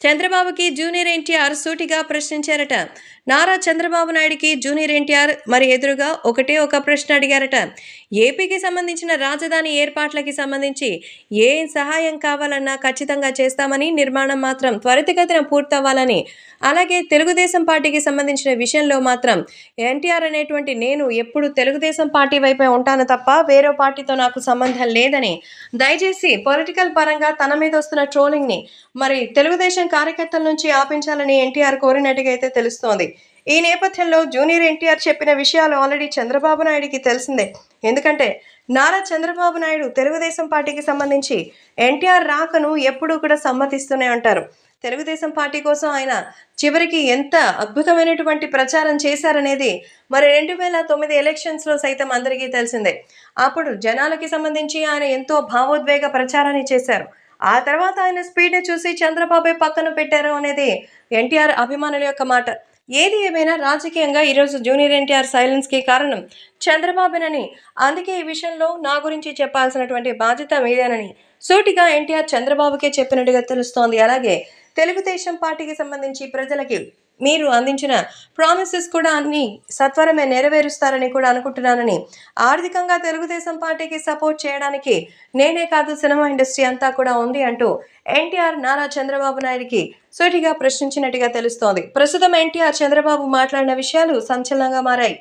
చంద్రబాబుకి జూనియర్ ఎన్టీఆర్ సూటిగా ప్రశ్నించారట. నారా చంద్రబాబు నాయుడికి జూనియర్ ఎన్టీఆర్ మరి ఎదురుగా ఒకటే ఒక ప్రశ్న అడిగారట. ఏపీకి సంబంధించిన రాజధాని ఏర్పాట్లకి సంబంధించి ఏ సహాయం కావాలన్నా ఖచ్చితంగా చేస్తామని నిర్మాణం మాత్రం త్వరితగతిన పూర్తవ్వాలని అలాగే తెలుగుదేశం పార్టీకి సంబంధించిన విషయంలో మాత్రం ఎన్టీఆర్ అనేటువంటి నేను ఎప్పుడు తెలుగుదేశం పార్టీ వైపే ఉంటాను తప్ప వేరే పార్టీతో నాకు సంబంధం లేదని దయచేసి పొలిటికల్ పరంగా తన మీద వస్తున్న ట్రోలింగ్ని మరి తెలుగుదేశం కార్యకర్తల నుంచి ఆపించాలని ఎన్టీఆర్ కోరినట్టుగా అయితే తెలుస్తోంది. ఈ నేపథ్యంలో జూనియర్ ఎన్టీఆర్ చెప్పిన విషయాలు ఆల్రెడీ చంద్రబాబు నాయుడికి తెలిసిందే. ఎందుకంటే నారా చంద్రబాబు నాయుడు తెలుగుదేశం పార్టీకి సంబంధించి ఎన్టీఆర్ రాకను ఎప్పుడూ కూడా సమ్మతిస్తూనే ఉంటారు. తెలుగుదేశం పార్టీ కోసం ఆయన చివరికి ఎంత అద్భుతమైనటువంటి ప్రచారం చేశారనేది మరి రెండు వేల తొమ్మిది ఎలక్షన్స్లో సైతం అందరికీ తెలిసిందే. అప్పుడు జనాలకి సంబంధించి ఆయన ఎంతో భావోద్వేగ ప్రచారాన్ని చేశారు. ఆ తర్వాత ఆయన స్పీడ్ని చూసి చంద్రబాబు పక్కన పెట్టారు అనేది ఎన్టీఆర్ అభిమానుల యొక్క మాట. ఏది ఏమైనా రాజకీయంగా ఈరోజు జూనియర్ ఎన్టీఆర్ సైలెన్స్కి కారణం చంద్రబాబునని. అందుకే ఈ విషయంలో నా గురించి చెప్పాల్సినటువంటి బాధ్యత మీదేనని సూటిగా ఎన్టీఆర్ చంద్రబాబుకే చెప్పినట్టుగా తెలుస్తోంది. అలాగే తెలుగుదేశం పార్టీకి సంబంధించి ప్రజలకి మీరు అందించిన ప్రామిసెస్ కూడా అన్ని సత్వరమే నెరవేరుస్తారని కూడా అనుకుంటున్నానని ఆర్థికంగా తెలుగుదేశం పార్టీకి సపోర్ట్ చేయడానికి నేనే కాదు సినిమా ఇండస్ట్రీ అంతా కూడా ఉంది అంటూ ఎన్టీఆర్ నారా చంద్రబాబు నాయుడికి సూటిగా ప్రశ్నించినట్టుగా తెలుస్తోంది. ప్రస్తుతం ఎన్టీఆర్ చంద్రబాబు మాట్లాడిన విషయాలు సంచలనంగా మారాయి.